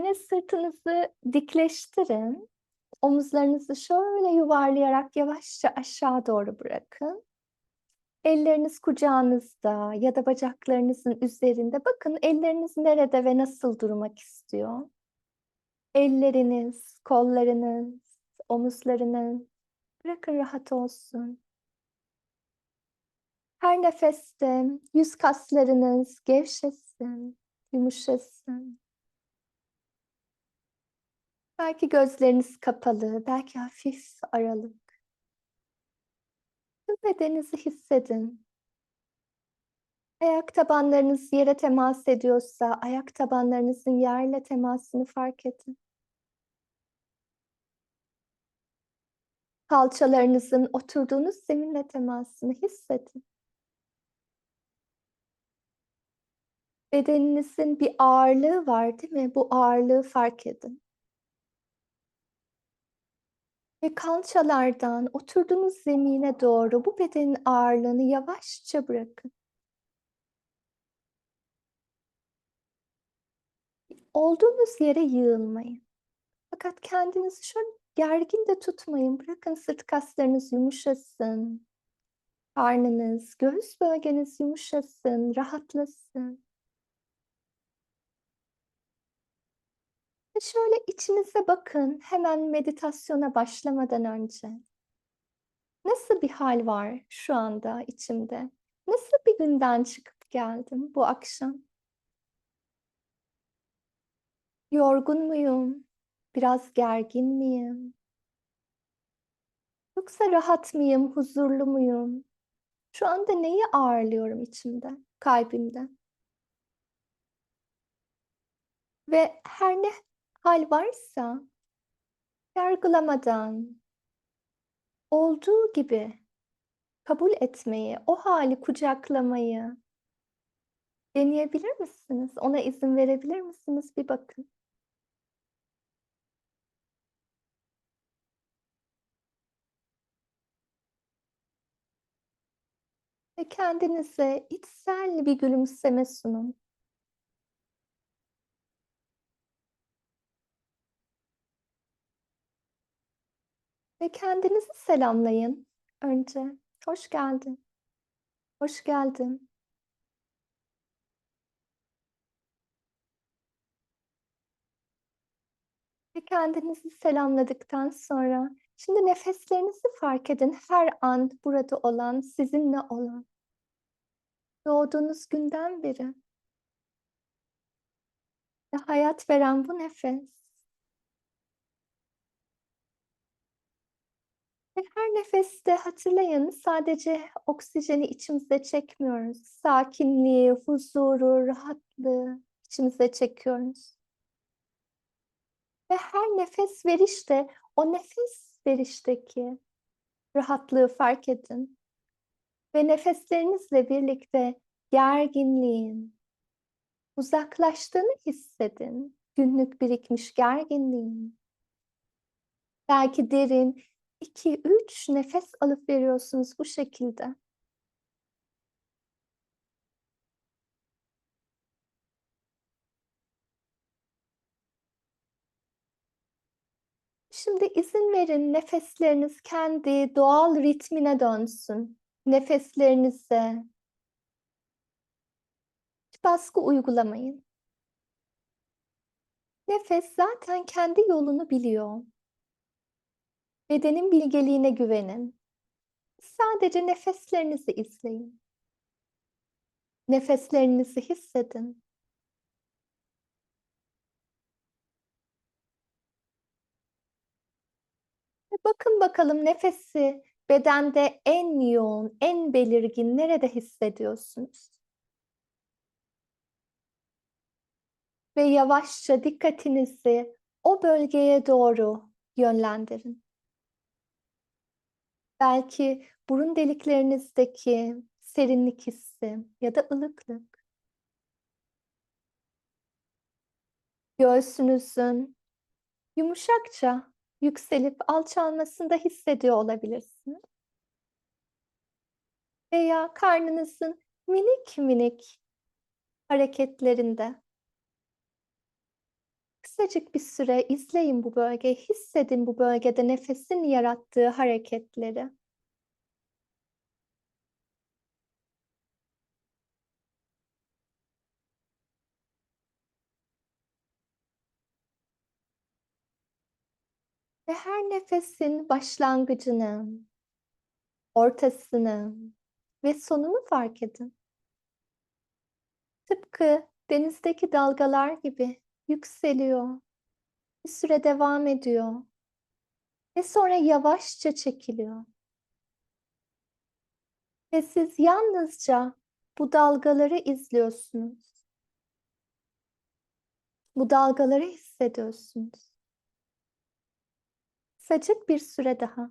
Yine sırtınızı dikleştirin. Omuzlarınızı şöyle yuvarlayarak yavaşça aşağı doğru bırakın. Elleriniz kucağınızda ya da bacaklarınızın üzerinde. Bakın elleriniz nerede ve nasıl durmak istiyor? Elleriniz, kollarınız, omuzlarınız bırakın rahat olsun. Her nefeste yüz kaslarınız gevşesin, yumuşasın. Belki gözleriniz kapalı, belki hafif aralık. Tüm bedeninizi hissedin. Ayak tabanlarınız yere temas ediyorsa, ayak tabanlarınızın yerle temasını fark edin. Kalçalarınızın oturduğunuz zeminle temasını hissedin. Bedeninizin bir ağırlığı var değil mi? Bu ağırlığı fark edin. Ve kalçalardan oturduğunuz zemine doğru bu bedenin ağırlığını yavaşça bırakın. Olduğunuz yere yığılmayın. Fakat kendinizi şöyle gergin de tutmayın. Bırakın sırt kaslarınız yumuşasın. Karnınız, göğüs bölgeniz yumuşasın, rahatlasın. Şöyle içinize bakın hemen meditasyona başlamadan önce. Nasıl bir hal var şu anda içimde? Nasıl bir günden çıkıp geldim bu akşam? Yorgun muyum? Biraz gergin miyim? Yoksa rahat mıyım, huzurlu muyum? Şu anda neyi ağırlıyorum içimde, kalbimde? Ve her ne hal varsa yargılamadan olduğu gibi kabul etmeyi, o hali kucaklamayı deneyebilir misiniz? Ona izin verebilir misiniz? Bir bakın. Ve kendinize içsel bir gülümseme sunun. Ve kendinizi selamlayın önce. Hoş geldin. Hoş geldin. Ve kendinizi selamladıktan sonra şimdi nefeslerinizi fark edin. Her an burada olan, sizinle olan. Doğduğunuz günden beri. Ve hayat veren bu nefes. Ve her nefeste hatırlayın sadece oksijeni içimize çekmiyoruz. Sakinliği, huzuru, rahatlığı içimize çekiyoruz. Ve her nefes verişte o nefes verişteki rahatlığı fark edin. Ve nefeslerinizle birlikte gerginliğin uzaklaştığını hissedin. Günlük birikmiş gerginliğin. Belki derin 2-3 nefes alıp veriyorsunuz bu şekilde. Şimdi izin verin nefesleriniz kendi doğal ritmine dönsün. Nefeslerinize baskı uygulamayın. Nefes zaten kendi yolunu biliyor. Bedenin bilgeliğine güvenin. Sadece nefeslerinizi izleyin. Nefeslerinizi hissedin. Bakın bakalım nefesi bedende en yoğun, en belirgin nerede hissediyorsunuz? Ve yavaşça dikkatinizi o bölgeye doğru yönlendirin. Belki burun deliklerinizdeki serinlik hissi ya da ılıklık. Göğsünüzün yumuşakça yükselip alçalmasını da hissediyor olabilirsiniz. Veya karnınızın minik minik hareketlerinde Kısacık bir süre izleyin bu bölgeyi, hissedin bu bölgede nefesin yarattığı hareketleri. Ve her nefesin başlangıcını, ortasını ve sonunu fark edin. Tıpkı denizdeki dalgalar gibi yükseliyor, bir süre devam ediyor ve sonra yavaşça çekiliyor. Ve siz yalnızca bu dalgaları izliyorsunuz. Bu dalgaları hissediyorsunuz. Kısacık bir süre daha.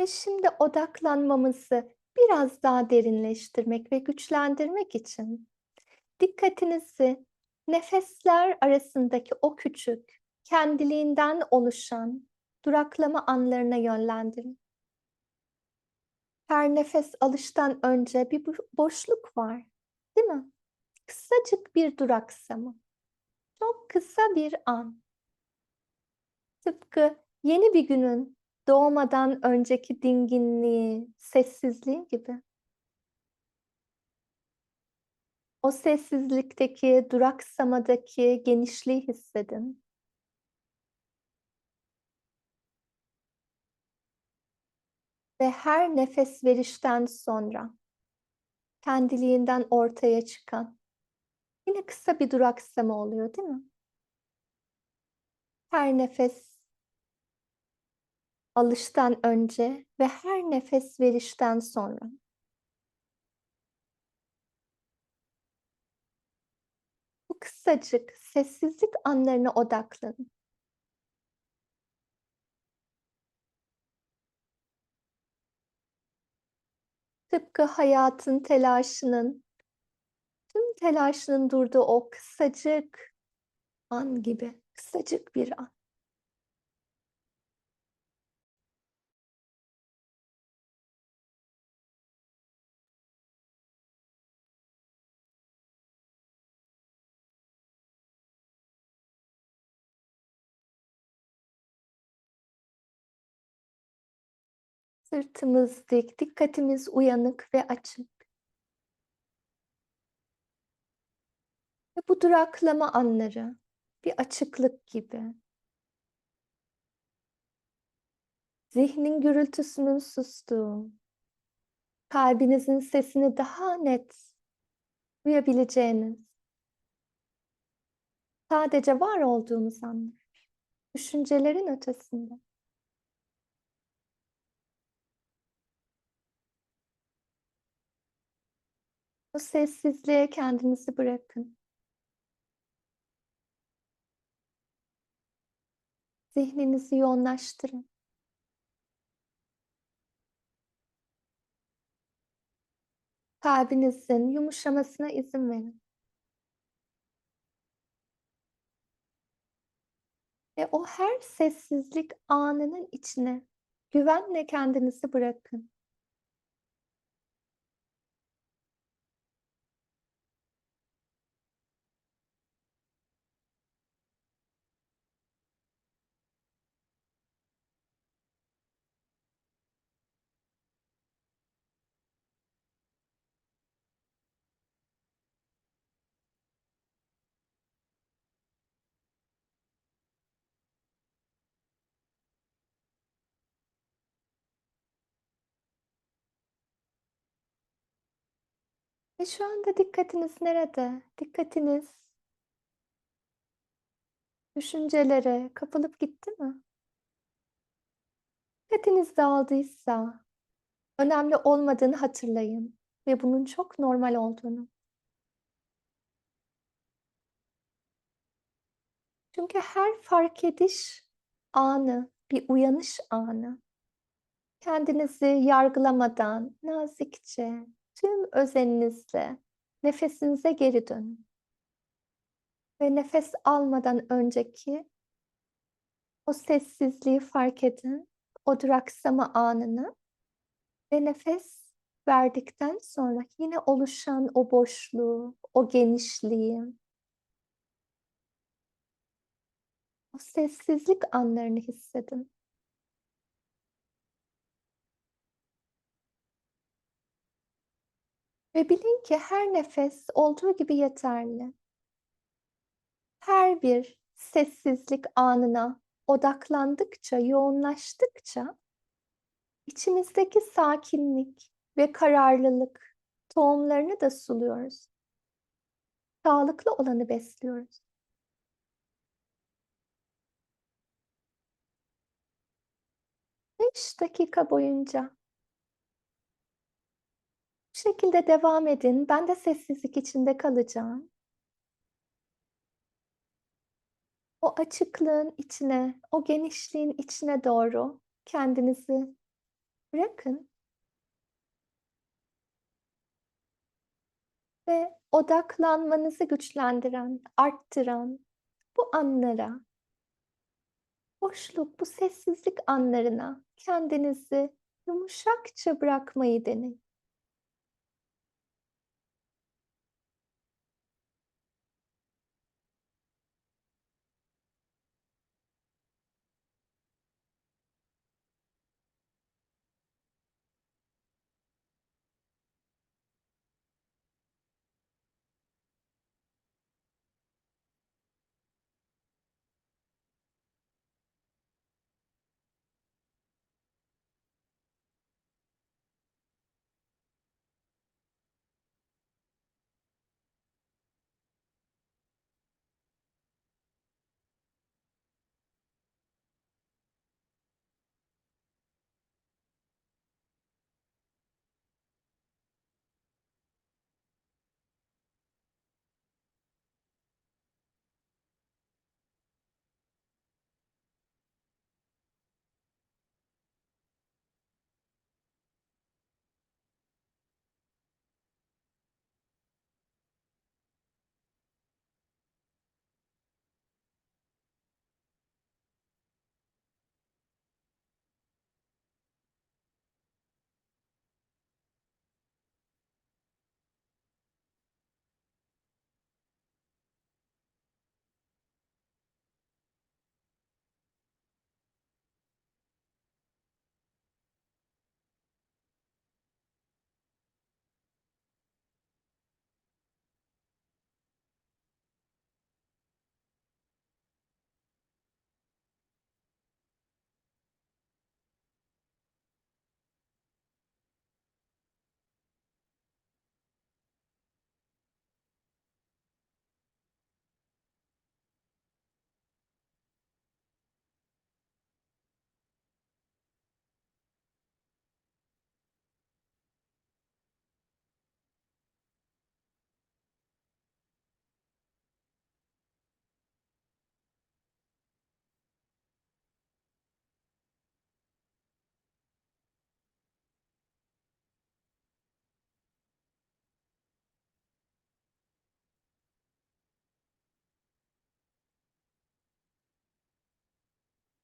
Ve şimdi odaklanmamızı biraz daha derinleştirmek ve güçlendirmek için dikkatinizi nefesler arasındaki o küçük, kendiliğinden oluşan duraklama anlarına yönlendirin. Her nefes alıştan önce bir boşluk var, değil mi? Kısacık bir duraksama. Çok kısa bir an. Tıpkı yeni bir günün doğmadan önceki dinginliği, sessizliği gibi. O sessizlikteki, duraksamadaki genişliği hissedin. Ve her nefes verişten sonra kendiliğinden ortaya çıkan yine kısa bir duraksama oluyor değil mi? Her nefes alıştan önce ve her nefes verişten sonra. Bu kısacık sessizlik anlarına odaklanın. Tıpkı hayatın telaşının, tüm telaşının durduğu o kısacık an gibi, kısacık bir an. Sırtımız dik, dikkatimiz uyanık ve açık. Ve bu duraklama anları bir açıklık gibi. Zihnin gürültüsünün sustuğu, kalbinizin sesini daha net duyabileceğiniz, sadece var olduğunuz anlar, düşüncelerin ötesinde. Sessizliğe kendinizi bırakın. Zihninizi yoğunlaştırın. Kalbinizin yumuşamasına izin verin. Ve o her sessizlik anının içine güvenle kendinizi bırakın. Ve şu anda dikkatiniz nerede? Dikkatiniz düşüncelere kapılıp gitti mi? Dikkatiniz dağıldıysa önemli olmadığını hatırlayın ve bunun çok normal olduğunu. Çünkü her fark ediş anı, bir uyanış anı. Kendinizi yargılamadan nazikçe, tüm özeninizle nefesinize geri dönün. Ve nefes almadan önceki o sessizliği fark edin, o duraksama anını ve nefes verdikten sonra yine oluşan o boşluğu, o genişliği, o sessizlik anlarını hissedin. Ve bilin ki her nefes olduğu gibi yeterli. Her bir sessizlik anına odaklandıkça, yoğunlaştıkça içimizdeki sakinlik ve kararlılık tohumlarını da suluyoruz. Sağlıklı olanı besliyoruz. Beş dakika boyunca şekilde devam edin. Ben de sessizlik içinde kalacağım. O açıklığın içine, o genişliğin içine doğru kendinizi bırakın. Ve odaklanmanızı güçlendiren, arttıran bu anlara, boşluk, bu sessizlik anlarına kendinizi yumuşakça bırakmayı deneyin.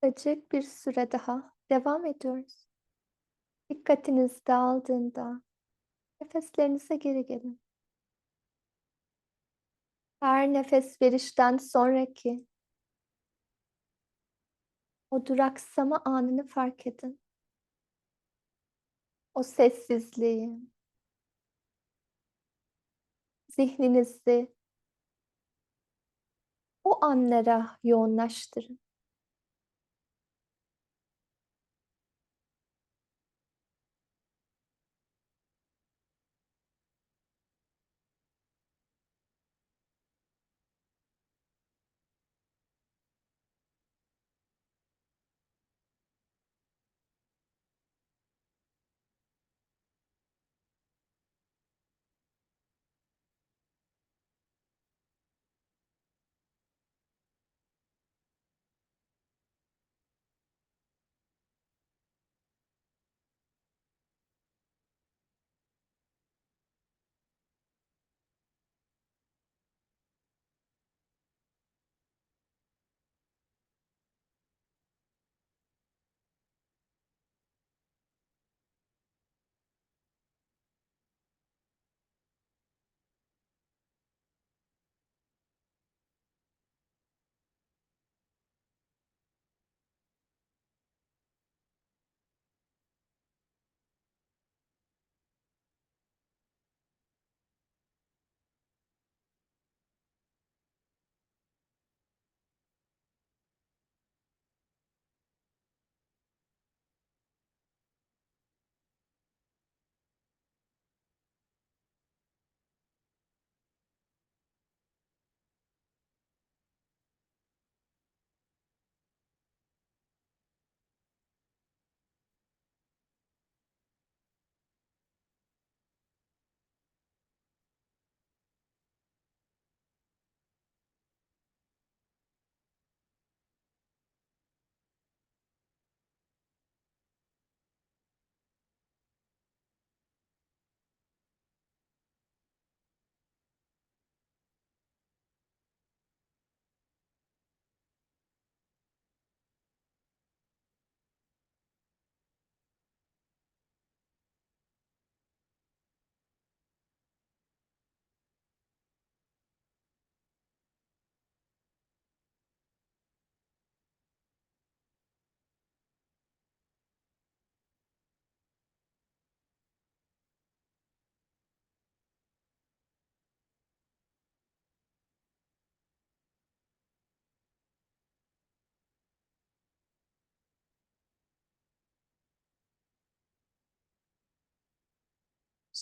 Kısacık bir süre daha devam ediyoruz. Dikkatiniz dağıldığında nefeslerinize geri gelin. Her nefes verişten sonraki o duraksama anını fark edin. O sessizliği, zihninizi o anlara yoğunlaştırın.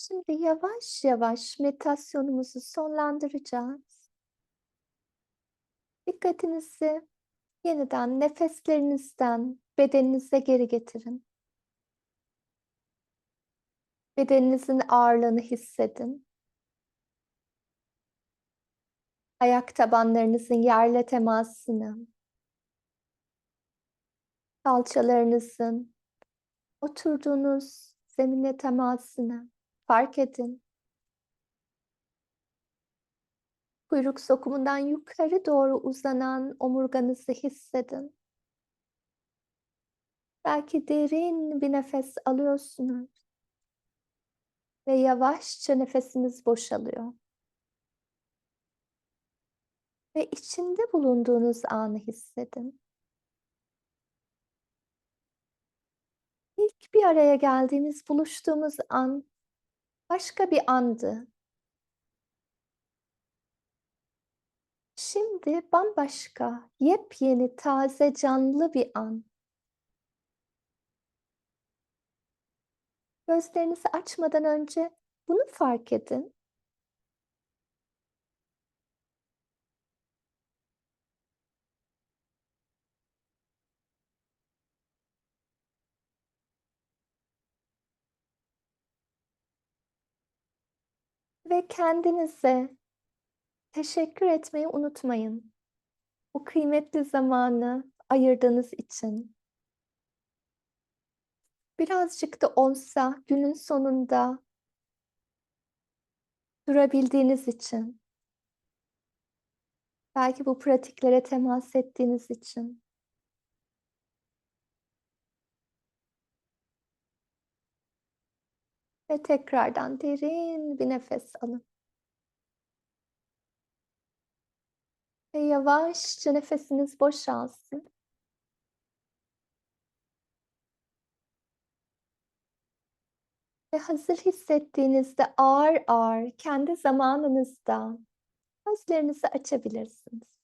Şimdi yavaş yavaş meditasyonumuzu sonlandıracağız. Dikkatinizi yeniden nefeslerinizden bedeninize geri getirin. Bedeninizin ağırlığını hissedin. Ayak tabanlarınızın yerle temasını, kalçalarınızın oturduğunuz zeminle temasını fark edin. Kuyruk sokumundan yukarı doğru uzanan omurganızı hissedin. Belki derin bir nefes alıyorsunuz ve yavaşça nefesiniz boşalıyor. Ve içinde bulunduğunuz anı hissedin. İlk bir araya geldiğimiz, buluştuğumuz an başka bir andı. Şimdi bambaşka, yepyeni, taze, canlı bir an. Gözlerinizi açmadan önce bunu fark edin. Ve kendinize teşekkür etmeyi unutmayın. Bu kıymetli zamanı ayırdığınız için. Birazcık da olsa günün sonunda durabildiğiniz için. Belki bu pratiklere temas ettiğiniz için. Ve tekrardan derin bir nefes alın. Ve yavaşça nefesiniz boşalsın. Ve hazır hissettiğinizde ağır ağır kendi zamanınızda gözlerinizi açabilirsiniz.